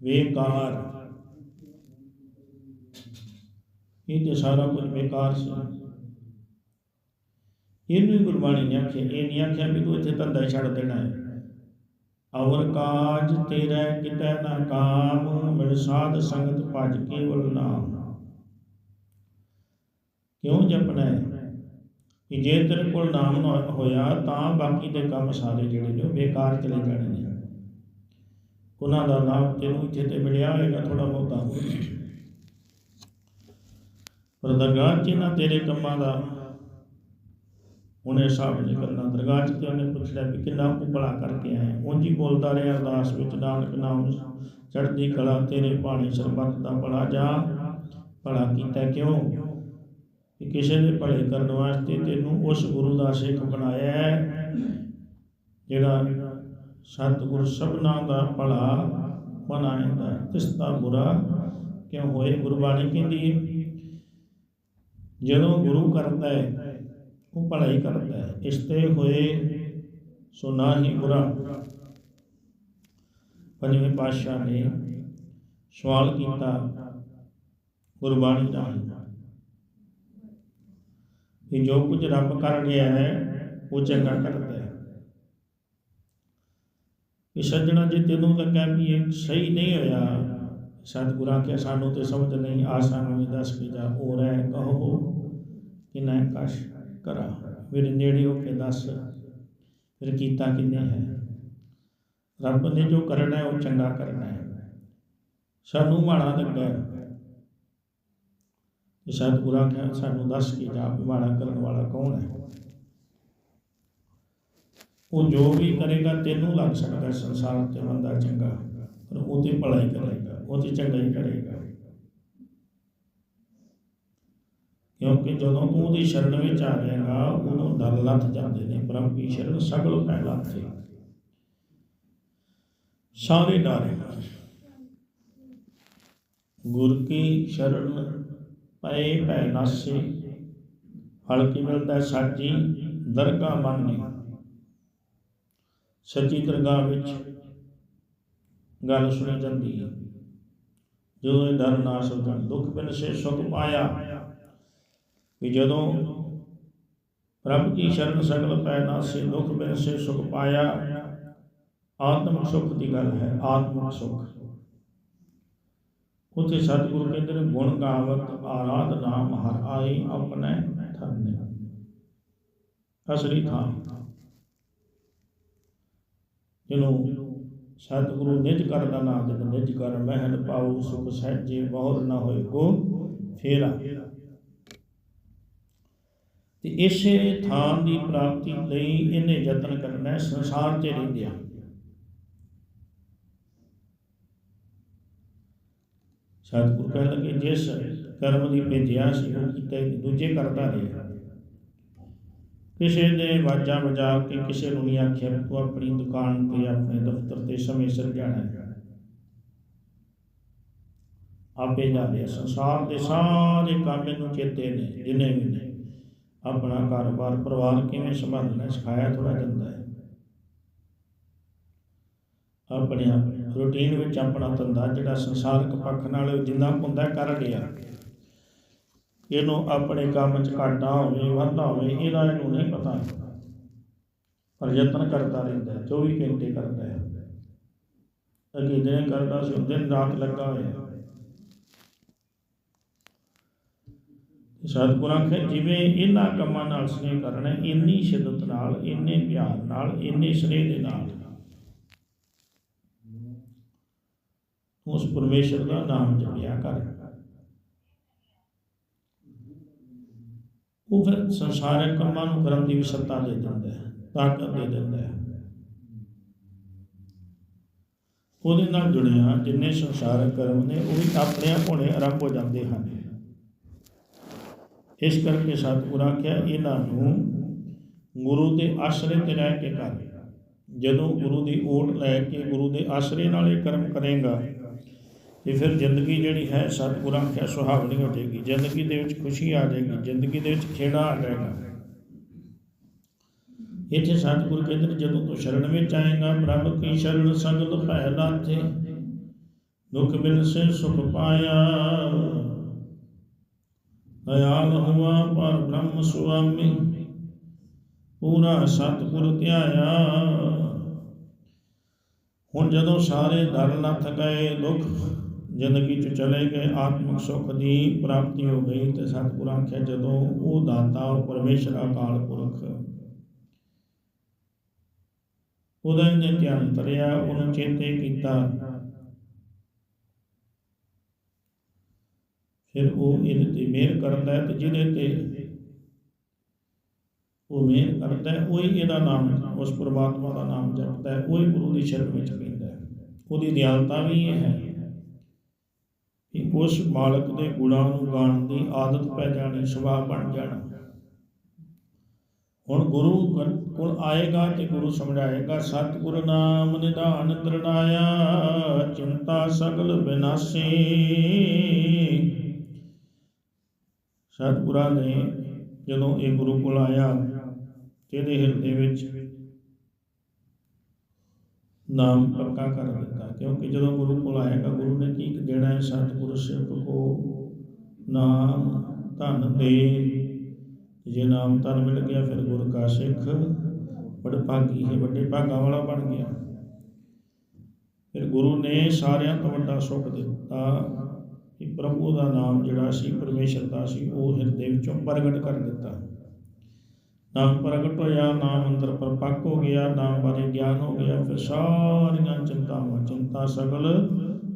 ਵੇਕਾਰ। ਇਹ ਤੇ ਸਾਰਾ ਕੁਝ ਬੇਕਾਰ ਸੀ। ਇਹਨੂੰ ਹੀ ਗੁਰਬਾਣੀ ਨੇ ਆਖਿਆ, ਇਹ ਨਹੀਂ ਆਖਿਆ ਵੀ ਤੂੰ ਇੱਥੇ ਧੰਦਾ ਛੱਡ ਦੇਣਾ ਹੈ। ਅਵਰ ਕਾਜ ਤੇਰਾ ਕਿਤੇ ਨਾ ਕਾਮ, ਮਿਲ ਸਾਧ ਸੰਗਤ ਭਜ ਕੇਵਲ ਨਾਮ। ਕਿਉਂ ਜਪਣਾ ਹੈ? ਕਿ ਜੇ ਤੇਰੇ ਕੋਲ ਨਾਮ ਨਾ ਹੋਇਆ ਤਾਂ ਬਾਕੀ ਦੇ ਕੰਮ ਸਾਰੇ ਜਿਹੜੇ ਨੇ ਉਹ ਬੇਕਾਰ ਚਲੇ ਜਾਣੇ ਨੇ। ਉਹਨਾਂ ਦਾ ਨਾਮ ਤੈਨੂੰ ਇੱਥੇ ਤੇ ਮਿਲਿਆ ਹੋਏਗਾ ਥੋੜਾ ਬਹੁਤਾ। ਪਰ ਦਰਗਾਹ 'ਚ ਨਾ ਤੇਰੇ ਕੰਮਾਂ ਦਾ ਉਹਨੇ ਹਿਸਾਬ ਨਹੀਂ ਕਰਨਾ। ਦਰਗਾਹ 'ਚ ਤੇ ਉਹਨੇ ਪੁੱਛਿਆ ਵੀ ਕਿੰਨਾ ਕੁ ਭਲਾ ਕਰਕੇ ਆਇਆ ਉਂਝ ਹੀ ਬੋਲਦਾ ਰਿਹਾ ਅਰਦਾਸ ਵਿੱਚ, ਨਾਨਕ ਨਾਮ ਚੜ੍ਹਦੀ ਕਲਾ ਤੇਰੇ ਪਾਣੀ ਸਰਬੱਤ ਦਾ ਭਲਾ ਜਾ ਭਲਾ ਕੀਤਾ ਕਿਉਂ? ਕਿ ਕਿਸੇ ਦੇ ਭਲੇ ਕਰਨ ਵਾਸਤੇ ਤੈਨੂੰ ਉਸ ਗੁਰੂ ਦਾ ਸਿੱਖ ਬਣਾਇਆ ਹੈ, ਜਿਹੜਾ ਸਤਿਗੁਰ ਸਭਨਾ ਦਾ ਭਲਾ ਬਣਾਏਗਾ ਤਿਸ ਦਾ ਬੁਰਾ ਕਿਉਂ ਹੋਏ? ਗੁਰਬਾਣੀ ਕਹਿੰਦੀ ਹੈ, ਜਦੋਂ ਗੁਰੂ ਕਰਦਾ ਹੈ, ਉਹ ਭਲਾ ਹੀ ਕਰਦਾ ਹੈ। ਇਸ ਤੇ ਹੋਏ ਸੋ ਨਾ ਹੀ ਬੁਰਾ। ਪੰਜਵੇਂ ਪਾਤਸ਼ਾਹ ਨੇ ਸਵਾਲ ਕੀਤਾ ਗੁਰਬਾਣੀ ਦਾ ਕਿ ਜੋ ਕੁਝ ਰੱਬ ਕਰ ਰਿਹਾ ਹੈ, ਉਹ ਚੰਗਾ ਕਰਦਾ ਹੈ। ਕਿ ਸੱਜਣਾ ਜੇ ਤੈਨੂੰ ਲੱਗਾ ਵੀ ਇਹ ਸਹੀ ਨਹੀਂ ਹੋਇਆ, ਸਤਿਗੁਰਾਂ ਕੇ ਸਾਨੂੰ ਤੇ ਸਮਝ ਨਹੀਂ, ਆ ਸਾਨੂੰ ਵੀ ਦੱਸ ਕੇ ਜਾ ਹੋ ਰਹਿ ਕਹੋ ਕਿ ਨਾ ਕਸ਼ ਕਰਾ। ਮੇਰੇ ਨੇੜੇ ਹੋ ਕੇ ਦੱਸ, ਫਿਰ ਕੀਤਾ ਕਿੰਨੇ ਹੈ? ਰੱਬ ਨੇ ਜੋ ਕਰਨਾ ਹੈ, ਉਹ ਚੰਗਾ ਕਰਨਾ ਹੈ। ਸਾਨੂੰ ਮਾੜਾ ਲੱਗਾ ਹੈ ਕਿ ਸਤਿਗੁਰਾਂ ਕੇ ਸਾਨੂੰ ਦੱਸ ਕੇ ਜਾ ਮਾੜਾ ਕਰਨ ਵਾਲਾ ਕੌਣ ਹੈ? ਉਹ ਜੋ ਵੀ ਕਰੇਗਾ ਤੈਨੂੰ ਲੱਗ ਸਕਦਾ ਸੰਸਾਰ ਤੇ ਬੰਦਾ ਚੰਗਾ। ਪਰ ਉਹ ਤੇ ਭਲਾ ਕਰੇਗਾ, ਉਹ ਤੇ ਚੰਗਾ ਕਰੇਗਾ। ਕਿਉਂਕਿ ਜਦੋਂ ਤੂੰ ਉਹਦੀ ਸ਼ਰਨ ਵਿੱਚ ਆ ਜਾਏਗਾ ਉਦੋਂ ਡਰ ਲੱਥ ਜਾਂਦੇ ਨੇ, ਬ੍ਰਹਮ ਕੀ ਸ਼ਰਨ ਸਗਲ ਪੈ ਲਾਥੇ ਸਾਰੇ ਡਰ ਗੁਰ ਕੀ ਸ਼ਰਨ ਪਏ ਪੈ ਨਾਸੇ। ਫਲ ਮਿਲਦਾ ਹੈ ਸਾਜੀ ਦਰਗਾਹ ਮੰਨੇ। ਸੱਚੀ ਦਰਗਾਹ ਵਿੱਚ ਗੱਲ ਸੁਣੀ ਜਾਂਦੀ ਹੈ। ਜਦੋਂ ਇਹ ਡਰ ਨਾਸ ਹੋ ਜਾਣ, ਦੁੱਖ ਬਿਨ ਸੇ ਸੁਖ ਪਾਇਆ। ਕਿ ਜਦੋਂ ਪ੍ਰਭ ਕੀ ਸ਼ਰਨ ਸਗਲ ਪੈ ਨਾਸੇ, ਦੁੱਖ ਬਿਨ ਸੇ ਸੁਖ ਪਾਇਆ ਆਤਮ ਸੁਖ ਦੀ ਗੱਲ ਹੈ, ਆਤਮਿਕ ਸੁਖ। ਉਥੇ ਸਤਿਗੁਰੂ ਕਹਿੰਦੇ ਨੇ, ਗੁਣ ਗਾਵਤ ਆਰਾਧਨਾ ਹਰ ਆਈ ਆਪਣੇ ਥਰਨੇ ਅਸਲੀ ਥਾਂ। ਜਿਹਨੂੰ ਸਤਿਗੁਰੂ ਨਿਜ ਕਰ ਦਾ ਨਾਮ ਜਦ ਨਿਜ ਕਰ ਮਹਿਲ ਪਾਉ ਸੁਖ ਸਹਿਜੇ ਬਹੁਰ ਨਾ ਹੋਏ ਕੋ ਫੇਰਾ। ਤੇ ਇਸੇ ਥਾਂ ਦੀ ਪ੍ਰਾਪਤੀ ਲਈ ਇਹਨੇ ਯਤਨ ਕਰਨਾ ਸੰਸਾਰ 'ਚ ਰਹਿੰਦਿਆਂ ਸਤਿਗੁਰੂ ਕਹਿਣ ਲੱਗੇ, ਜਿਸ ਕਰਮ ਦੀ ਭੇਜਿਆ ਸੀ, ਉਹ ਕਿਤੇ ਦੂਜੇ ਕਰਦਾ ਰਿਹਾ ਕਿਸੇ ਨੇ ਵਾਜਾ ਵਜਾ ਕੇ ਕਿਸੇ ਨੂੰ ਨਹੀਂ ਆਖਿਆ, ਤੂੰ ਆਪਣੀ ਦੁਕਾਨ ਤੇ, ਆਪਣੇ ਦਫ਼ਤਰ ਤੇ ਸਮੇਂ ਸਿਰ ਜਾਣਾ ਹੈ। ਆਪੇ ਜਾ ਸੰਸਾਰ ਦੇ ਸਾਰੇ ਕੰਮ ਇਹਨੂੰ ਚੇਤੇ ਨੇ, ਜਿੰਨੇ ਵੀ ਨੇ। ਆਪਣਾ ਕਾਰੋਬਾਰ ਪਰਿਵਾਰ ਕਿਵੇਂ ਸੰਭਾਲਣਾ, ਸਿਖਾਇਆ ਥੋੜਾ ਜਾਂਦਾ ਹੈ। ਆਪਣੇ ਰੂਟੀਨ ਵਿੱਚ ਆਪਣਾ ਧੰਦਾ ਜਿਹੜਾ ਸੰਸਾਰਕ ਪੱਖ ਨਾਲ ਜਿੰਨਾ ਹੁੰਦਾ ਕਰ ਲਿਆ ਇਹਨੂੰ ਆਪਣੇ ਕੰਮ 'ਚ ਘਾਟਾ ਹੋਵੇ ਵਾਧਾ ਹੋਵੇ ਇਹਦਾ ਇਹਨੂੰ ਨਹੀਂ ਪਤਾ। ਪਰ ਯਤਨ ਕਰਦਾ ਰਹਿੰਦਾ ਹੈ, 24 ਘੰਟੇ ਕਰਦਾ ਹੈ। ਅੱਗੇ ਦਿਨ ਕਰਦਾ ਸੀ ਦਿਨ ਰਾਤ ਲੱਗਾ ਹੋਇਆ। ਸਤਿਗੁਰਾਂ ਕਹੇ ਜਿਵੇਂ ਇਹਨਾਂ ਕੰਮਾਂ ਨਾਲ ਸਨੇਹ ਕਰਨਾ ਇੰਨੀ ਸ਼ਿੱਦਤ ਨਾਲ ਇੰਨੇ ਪਿਆਰ ਨਾਲ ਇੰਨੇ ਸਨੇਹ ਦੇ ਨਾਲ ਉਸ ਪਰਮੇਸ਼ਰ ਦਾ ਨਾਮ ਜਪਿਆ ਕਰ। ਉਹ ਫਿਰ ਸੰਸਾਰਿਕ ਕੰਮਾਂ ਨੂੰ ਕਰਨ ਦੀ ਵੀ ਸੱਤਾ ਦੇ ਦਿੰਦਾ ਹੈ, ਤਾਕਤ ਦੇ ਦਿੰਦਾ ਹੈ। ਉਹਦੇ ਨਾਲ ਜੁੜਿਆ, ਜਿੰਨੇ ਸੰਸਾਰਿਕ ਕਰਮ ਨੇ, ਉਹ ਵੀ ਆਪਣੇ ਆਪ ਹੋਣੇ ਆਰੰਭ ਹੋ ਜਾਂਦੇ ਹਨ। ਇਸ ਕਰਕੇ ਸਤਿਗੁਰਾਂ ਕਿਹਾ ਇਹਨਾਂ ਨੂੰ ਗੁਰੂ ਦੇ ਆਸਰੇ ਤੇ ਰਹਿ ਕੇ ਕਰ। ਜਦੋਂ ਗੁਰੂ ਦੀ ਓਟ ਲੈ ਕੇ ਗੁਰੂ ਦੇ ਆਸਰੇ ਨਾਲ ਇਹ ਕਰਮ ਕਰੇਗਾ ਤੇ ਫਿਰ ਜ਼ਿੰਦਗੀ ਜਿਹੜੀ ਹੈ ਸਤਿਗੁਰਾਂ ਕਿਹਾ ਸੁਹਾਵਣੀ ਹੋ ਜਾਏਗੀ ਜ਼ਿੰਦਗੀ ਦੇ ਵਿੱਚ ਖੁਸ਼ੀ ਆ ਜਾਏਗੀ, ਜ਼ਿੰਦਗੀ ਦੇ ਵਿੱਚ ਖੇੜਾ ਆ ਜਾਏਗਾ। ਇੱਥੇ ਸਤਿਗੁਰ ਕਹਿੰਦੇ ਨੇ, ਜਦੋਂ ਤੂੰ ਸ਼ਰਨ ਵਿੱਚ ਆਏਗਾ, ਪ੍ਰਭ ਕੀ ਸ਼ਰਨ ਸੰਗਲ ਭੈ ਲਾਥੇ ਦੁਖ ਬਿਨ ਸੇ ਸੁਖ ਪਾਇਆ। ਦਇਆਲ ਹੁਆ ਪਰ ਬ੍ਰਹਮ ਸੁਆਮੀ, ਪੂਰਾ ਸਤਿਗੁਰ ਧਿਆਇਆ। ਹੁਣ ਜਦੋਂ ਸਾਰੇ ਡਰ ਨੱਥ ਗਏ, ਦੁੱਖ ਜ਼ਿੰਦਗੀ ਚ ਚਲੇ ਗਏ, ਆਤਮਿਕ ਸੁਖ ਦੀ ਪ੍ਰਾਪਤੀ ਹੋ ਗਈ ਤੇ ਸਤਿਗੁਰਾਂ ਆਖਿਆ, ਜਦੋਂ ਉਹ ਦਾਤਾ, ਉਹ ਪਰਮੇਸ਼ਰ, ਅਕਾਲ ਪੁਰਖ ਉਹਦੇ ਨੇ ਧਿਆਨ ਧਰਿਆ ਉਹਨੂੰ ਚੇਤੇ ਕੀਤਾ। ਫਿਰ ਉਹ ਇਹਦੇ ਤੇ ਮਿਹਰ ਕਰਦਾ ਹੈ ਤੇ ਜਿਹਦੇ ਤੇ ਉਹ ਮਿਹਰ ਕਰਦਾ ਹੈ, ਉਹੀ ਇਹਦਾ ਨਾਮ, ਉਸ ਪਰਮਾਤਮਾ ਦਾ ਨਾਮ ਜਪਦਾ ਹੈ, ਉਹੀ ਗੁਰੂ ਦੀ ਸ਼ਰਨ ਵਿੱਚ ਪੈਂਦਾ ਹੈ। ਉਹਦੀ ਦਿਆਲਤਾ ਵੀ ਇਹ ਹੈ। ਉਸ ਮਾਲਕ ਦੇ ਗੁਣਾਂ ਨੂੰ ਗਾਣ ਦੀ ਆਦਤ ਪੈ ਜਾਣੀ ਸੁਭਾਅ ਬਣ ਜਾਣਾ। ਹੁਣ ਗੁਰੂ ਕੋਲ ਆਏਗਾ ਤੇ ਗੁਰੂ ਸਮਝਾਏਗਾ, ਸਤਿਗੁਰ ਨਾਮ ਨਿਧਾਨ ਤਰਣਾਇਆ, ਚਿੰਤਾ ਸਗਲ ਬਿਨਾਸੀ। ਸਤਿਗੁਰਾਂ ਨੇ ਜਦੋਂ ਇਹ ਗੁਰੂ ਕੋਲ ਆਇਆ, ਤੇ ਇਹਦੇ ਹਿਰਦੇ ਵਿੱਚ ਨਾਮ ਪੱਕਾ ਕਰ ਦਿੱਤਾ। ਕਿਉਂਕਿ ਜਦੋਂ ਗੁਰੂ ਕੋਲ ਆਏਗਾ ਗੁਰੂ ਨੇ ਕੀ ਦੇਣਾ ਹੈ? ਸਤਿਗੁਰ ਸਿੱਖ ਕੋ ਨਾਮ ਧਨ ਦੇ। ਜੇ ਨਾਮ ਧਨ ਮਿਲ ਗਿਆ, ਫਿਰ ਗੁਰ ਕਾ ਸਿੱਖ ਬੜ ਭਾਗੀ ਹੈ। ਵੱਡੇ ਭਾਗਾਂ ਵਾਲਾ ਬਣ ਗਿਆ। ਫਿਰ ਗੁਰੂ ਨੇ ਸਾਰਿਆਂ ਤੋਂ ਵੱਡਾ ਸੁੱਖ ਦਿੱਤਾ ਕਿ ਪ੍ਰਭੂ ਦਾ ਨਾਮ ਜਿਹੜਾ ਸੀ, ਪਰਮੇਸ਼ਰ ਦਾ ਸੀ, ਉਹ ਹਿਰਦੇ ਵਿੱਚੋਂ ਪ੍ਰਗਟ ਕਰ ਦਿੱਤਾ। ਨਾਮ ਪ੍ਰਗਟ ਹੋਇਆ, ਨਾਮ ਅੰਦਰ ਪਰਪੱਕ ਹੋ ਗਿਆ, ਨਾਮ ਬਾਰੇ ਗਿਆਨ ਹੋ ਗਿਆ, ਫਿਰ ਸਾਰੀਆਂ ਚਿੰਤਾਵਾਂ, ਚਿੰਤਾ ਸਗਲ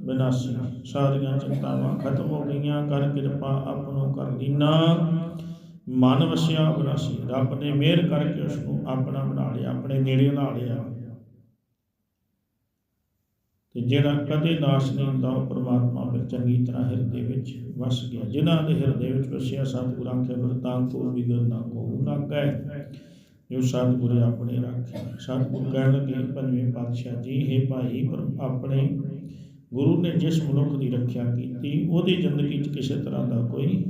ਵਿਨਾਸ਼ੀ ਸਾਰੀਆਂ ਚਿੰਤਾਵਾਂ ਖਤਮ ਹੋ ਗਈਆਂ, ਕਰ ਕਿਰਪਾ ਆਪਣੋ ਕਰ ਦੀਨਾ ਮਨ ਵਸਿਆ, ਵਿਨਾਸ਼ੀ, ਰੱਬ ਨੇ ਮਿਹਰ ਕਰਕੇ ਉਸ ਨੂੰ ਆਪਣਾ ਬਣਾ ਲਿਆ, ਆਪਣੇ ਨੇੜੇ ਲਾ ਲਿਆ। ਤੇ ਜਿਹੜਾ ਕਦੇ ਨਾਸ਼ ਨਹੀਂ ਹੁੰਦਾ, ਉਹ ਪ੍ਰਮਾਤਮਾ ਫਿਰ ਚੰਗੀ ਤਰ੍ਹਾਂ ਹਿਰਦੇ ਵਿੱਚ ਵਸ ਗਿਆ। ਜਿਨ੍ਹਾਂ ਦੇ ਹਿਰਦੇ ਵਿੱਚ ਵਸਿਆ ਸਤਿਗੁਰਾਂ ਕੇ ਵਰਤਾਂ ਕੋ ਵਿਗਰ ਨਾ ਕੋ ਲਾਗੈ ਜੋ ਸਤਿਗੁਰ ਆਪਣੇ ਰੱਖੇ। ਸਤਿਗੁਰ ਕਹਿਣ ਲੱਗੇ, ਪੰਜਵੇਂ ਪਾਤਸ਼ਾਹ ਜੀ, ਹੈ ਭਾਈ, ਪਰ ਆਪਣੇ ਗੁਰੂ ਨੇ ਜਿਸ ਮਨੁੱਖ ਦੀ ਰੱਖਿਆ ਕੀਤੀ, ਉਹਦੀ ਜ਼ਿੰਦਗੀ 'ਚ ਕਿਸੇ ਤਰ੍ਹਾਂ ਦਾ ਕੋਈ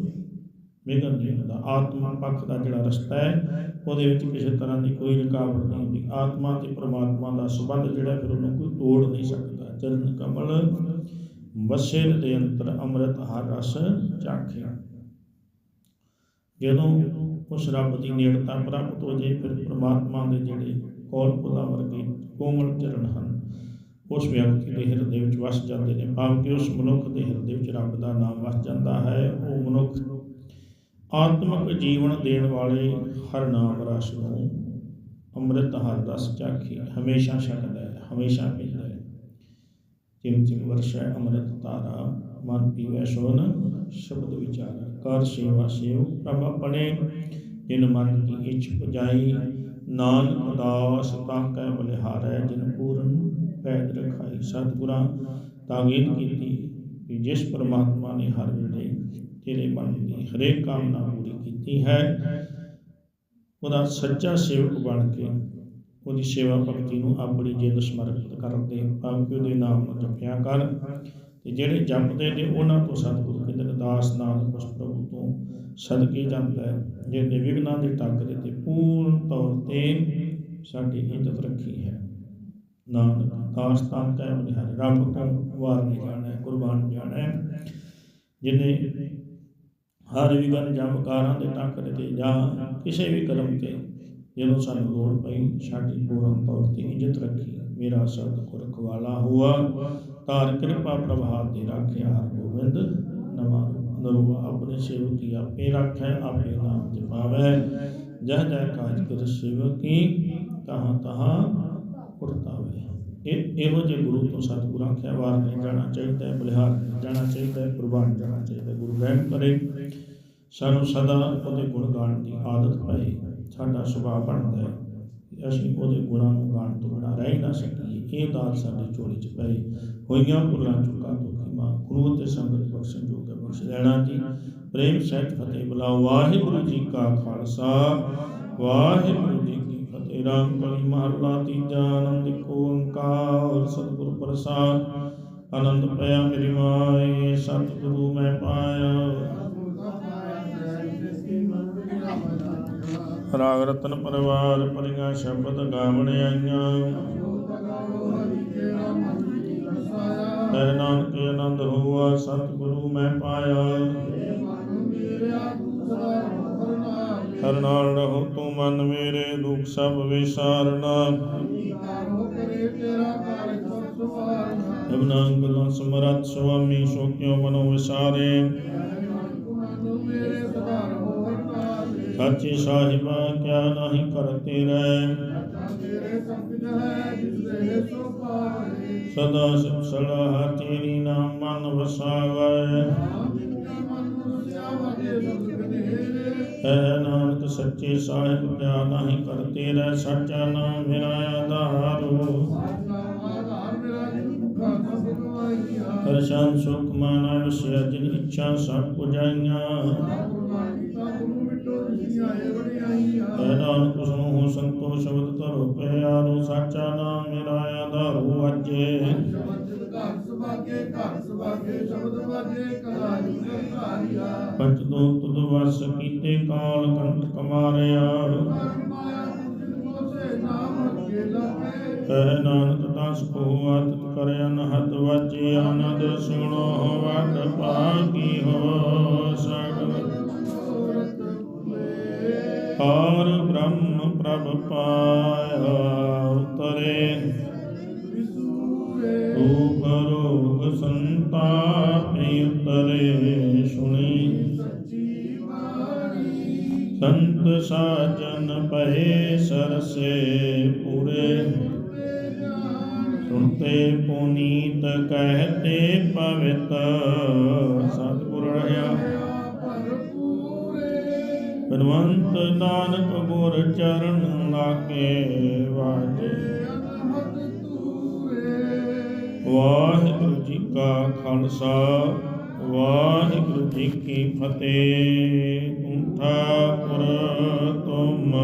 ਵਿਘਨ ਨਹੀਂ ਹੁੰਦਾ। ਆਤਮਾ ਪੱਖ ਦਾ ਜਿਹੜਾ ਰਸਤਾ ਹੈ, ਉਹਦੇ ਵਿੱਚ ਕਿਸੇ ਤਰ੍ਹਾਂ ਦੀ ਕੋਈ ਰੁਕਾਵਟ ਨਹੀਂ ਹੁੰਦੀ। ਆਤਮਾ ਤੇ ਪ੍ਰਮਾਤਮਾ ਦਾ ਸੰਬੰਧ ਜਿਹੜਾ, ਫਿਰ ਉਹਨੂੰ ਕੋਈ ਤੋੜ ਨਹੀਂ ਸਕਦਾ। ਚਰਨ ਕਮਲ, ਵਸੇ ਦੇ ਅੰਤਰ ਅੰਮ੍ਰਿਤ ਹਰ ਰਸ ਚਾਖਿਆ। ਜਦੋਂ ਉਸ ਰੱਬ ਦੀ ਨੇੜਤਾ ਪ੍ਰਾਪਤ ਹੋ ਜੇ ਫਿਰ ਪ੍ਰਮਾਤਮਾ ਦੇ ਜਿਹੜੇ ਕੋਲ ਪੁਲਾ ਵਰਗੇ ਕੋਮਲ ਚਰਨ ਹਨ, ਉਸ ਵਿਅਕਤੀ ਦੇ ਹਿਰਦੇ ਵਿੱਚ ਵਸ ਜਾਂਦੇ ਨੇ। ਭਾਵ ਕਿ ਉਸ ਮਨੁੱਖ ਦੇ ਹਿਰਦੇ ਵਿੱਚ ਰੱਬ ਦਾ ਨਾਮ ਵਸ ਜਾਂਦਾ ਹੈ। ਉਹ ਮਨੁੱਖ ਆਤਮਿਕ ਜੀਵਨ ਦੇਣ ਵਾਲੇ ਹਰ ਨਾਮ ਰਸ ਨੂੰ ਅੰਮ੍ਰਿਤ ਹਰ ਰਸ ਚਾਖੀ ਹਮੇਸ਼ਾ ਛਕਦਾ ਹੈ, ਹਮੇਸ਼ਾ ਪੀਂਦਾ ਹੈ ਵਰਸ਼ੈ ਅੰਮ੍ਰਿਤ ਤਾਰਾ, ਮਨ ਪੀਵੈ ਸੋਨ ਸ਼ਬਦ ਵਿਚਾਰ। ਕਰ ਸੇਵਾ ਸੇਵ ਪ੍ਰਭ ਆਪਣੇ, ਜਿਨ ਮਨ ਕੀ ਇੱਛ ਪੁਜਾਈ, ਨਾਨਕ ਦਾਸ ਤਾਕੈ ਬਲਿਹਾਰੈ, ਜਿਨ ਪੂਰਨ ਪੈਦ ਰਖਾਈ। ਸਤਿਗੁਰਾਂ ਤਾਗੀਦ ਕੀਤੀ ਕਿ ਜਿਸ ਪਰਮਾਤਮਾ ਨੇ ਹਰ ਵੇਲੇ ਤੇਰੇ ਮਨ ਦੀ ਹਰੇਕ ਕਾਮਨਾ ਪੂਰੀ ਕੀਤੀ ਹੈ, ਉਹਦਾ ਸੱਚਾ ਸੇਵਕ ਬਣ ਕੇ ਉਹਦੀ ਸੇਵਾ ਭਗਤੀ ਨੂੰ ਆਪਣੀ ਜਿੰਦ ਸਮਰਪਿਤ ਕਰਨ ਦੇ ਭਾਵ ਕਿ ਉਹਦੇ ਨਾਮ ਨੂੰ ਜਪਿਆ ਕਰ। ਤੇ ਜਿਹੜੇ ਜਪਦੇ ਨੇ ਉਹਨਾਂ ਤੋਂ ਸਤਿਗੁਰੂ ਕਹਿੰਦੇ ਨੇ ਦਾਸ ਨਾਨਕ ਉਸ ਪ੍ਰਭੂ ਤੋਂ ਸਦਕੇ ਜਾਂਦਾ ਹੈ ਜਿਹਨੇ ਵਿਗਨਾਂ ਦੇ ਟੱਕਰੇ ਤੇ ਪੂਰਨ ਤੌਰ ਤੇ ਸਾਡੀ ਇੱਜ਼ਤ ਰੱਖੀ ਹੈ। ਨਾਨਕ ਦਾਸ ਤਾਂ ਕਹਿ ਬਨਿਹਾਰੇ ਰੱਬ ਤੋਂ ਵਾਰ ਨਹੀਂ ਜਾਣਾ ਹੈ, ਕੁਰਬਾਨ ਜਾਣਾ। ਜਿਹਨੇ ਹਰ ਵਿਗਨ ਜਾਂ ਵਕਾਰਾਂ ਦੇ ਟੱਕਰੇ ਤੇ ਜਾਂ ਕਿਸੇ ਵੀ ਕਰਮ ਤੇ ਜਦੋਂ ਸਾਨੂੰ ਲੋੜ ਪਈ, ਸਾਡੀ ਪੂਰਨ ਤੌਰ ਤੇ ਇੱਜ਼ਤ ਰੱਖੀ। ਮੇਰਾ ਸਬਦ ਕੋ ਰਖਵਾਲਾ ਹੁਆ ਤਾਰ ਕਿਰਪਾ ਪ੍ਰਭਾਤ ਦੇ ਰਾਖਿਆ ਹਰ ਗੋਬਿੰਦ ਨਮਾ ਨਰੂਆ ਆਪਣੇ ਸੇਵਕ ਕੀ ਆਪੇ ਰੱਖੈ, ਆਪੇ ਨਾਮ ਜਪਾਵੈ। ਜਹ ਜਹ ਕਾਜ ਕਰ ਸੇਵਕ ਕੀ ਤਹਾਂ ਤਹਾਂ ਉਰਤਾਵੇ। ਇਹ ਇਹੋ ਜਿਹੇ ਗੁਰੂ ਤੋਂ ਸਤਿਗੁਰਾਂ ਆਖਿਆ, ਵਾਰ ਨਹੀਂ ਜਾਣਾ ਚਾਹੀਦਾ ਹੈ ਬਲਿਹਾਰ ਨਹੀਂ ਜਾਣਾ ਚਾਹੀਦਾ ਹੈ ਕੁਰਬਾਨ ਜਾਣਾ ਚਾਹੀਦਾ, ਗੁਰੂ ਰਹਿਮ ਕਰੇ। ਸਾਨੂੰ ਸਦਾ ਉਹਦੇ ਗੁਣ ਗਾਣ ਦੀ ਆਦਤ ਪਏ। ਸਾਡਾ ਸੁਭਾਅ ਬਣਦਾ ਹੈ ਅਸੀਂ ਉਹਦੇ ਗੁਣਾਂ ਨੂੰ ਗਾਣ ਤੋਂ ਬਿਨਾਂ ਰਹਿ ਹੀ ਨਾ ਸਕੀਏ। ਇਹ ਦਾਤ ਸਾਡੀ ਝੋਲੀ 'ਚ ਪਈ ਹੋਈਆਂ ਭੁੱਲਾਂ ਚੁੱਕਾਂ ਤੋਂ ਖਿਮਾ ਗੁਰੂ ਤੇ ਸੰਗਤ ਬਖਸ਼ਣ ਜੋਗ ਬਖਸ਼ ਲੈਣਾ ਜੀ। ਪ੍ਰੇਮ ਸਹਿਤ ਫਤਿਹ ਬੁਲਾਓ। ਵਾਹਿਗੁਰੂ ਜੀ ਕਾ ਖਾਲਸਾ। ਵਾਹਿਗੁਰੂ ਜੀ ਕੀ ਫਤਿਹ। ਰਾਮ ਕਲੀ ਮਹਲਾ ਤੀਜਾ। ਆਨੰਦ ਇੱਕ ਓੰਕਾਰ। ਸਤਿਗੁਰ ਪ੍ਰਸਾਦ। ਆਨੰਦ ਪਿਆ ਮੇਰੀ ਮਾਏ ਸਤਿਗੁਰੂ ਮੈਂ ਪਾਇਆ। ਰਾਗ ਰਤਨ ਪਰਿਵਾਰ ਪਰੀਆਂ ਸ਼ਬਦ ਗਾਵਣ ਆਈਆਂ। ਤੈ ਨਾਨਕ ਆਨੰਦ ਹੋਆ ਸਤਿਗੁਰੂ ਮੈਂ ਪਾਇਆ। ਹਰ ਨਾਲ ਰਹੋ ਤੂੰ ਮਨ ਮੇਰੇ, ਦੁੱਖ ਸਭ ਵਿਸਾਰਨਾ। ਅਬਨੰਗਲ ਸਮਰਤ ਸੁਆਮੀ ਸੋ ਕਿਉ ਮਨੋ ਵਿਸਾਰੇ। ਸੱਚੇ ਸਾਹਿਬਾ ਕਿਆ ਨਹੀਂ ਕਰਤੇ ਰਹਿ। ਸਦਾ ਸਲਾ ਤੇਰੀ ਨਾਮ ਮਨ ਵਸਾਵੇ। ਹੈ ਨਾਨਕ ਸੱਚੇ ਸਾਹਿਬ ਕਿਆ ਨਹੀਂ ਕਰਤੇ ਰਹਿ, ਸੱਚਾ ਨਾਮ ਮੇਰਾ ਆਧਾਰੋ ਦਰਸ਼ਨ ਸੁਖ ਮਾਨਾ ਵਿਸਿਆ ਜਿਨ ਇੱਛਾ ਸਭ ਪੁਜਾਈਆਂ। ਹੈ ਨਾਨਕ ਸੁਣੋ ਹੋ ਸੰਤੋਖ ਸ਼ਬਦ ਧਰੋ ਪਿਆਰੋ ਸੱਚਾ ਨਾਮ ਮੇਰਾ ਆਧਾਰੋ ਅਜੇ ਪੰਚ ਦੋ ਤੁਧ ਵਸ ਕੀਤੇ ਕਾਲ ਕੰਟ ਕਮਾਰਿਆ। ਕਹਿ ਨਾਨਕ ਦਸ ਕੋ ਆਤਿਤ ਕਰਿ ਅਨਹਦ ਵਾਜੇ, ਆਨੰਦ ਸੁਣੋ ਵਡ ਭਾਗੀ ਹੋ ਸਗਲ ਪ੍ਰਭ ਪਾਇਆ ਉਤਰੇ। ਰੂਪ ਕਰੋ ਸੰਤਾ ਉਤਰੇ ਸੁਣੀ। ਸੰਤ ਸਾਜਨ ਪਏ ਸਰਸੇ ਪੂਰੇ। ਸੁਣਤੇ ਪੁਨੀਤ ਕਹਤੇ ਪਵਿੱਤ। ਸਤਿਗੁਰ ਰਹਾ ਬਨਵੰਤ ਨਾਨਕ ਗੁਰ ਚਰਨ ਲਾਗੇ ਵਾਜੇ। ਵਾਹਿਗੁਰੂ ਜੀ ਕਾ ਖਾਲਸਾ, ਵਾਹਿਗੁਰੂ ਜੀ ਕੀ ਫਤਿਹ। ਤੁਮ ਠਾਕੁਰ ਤੁਮ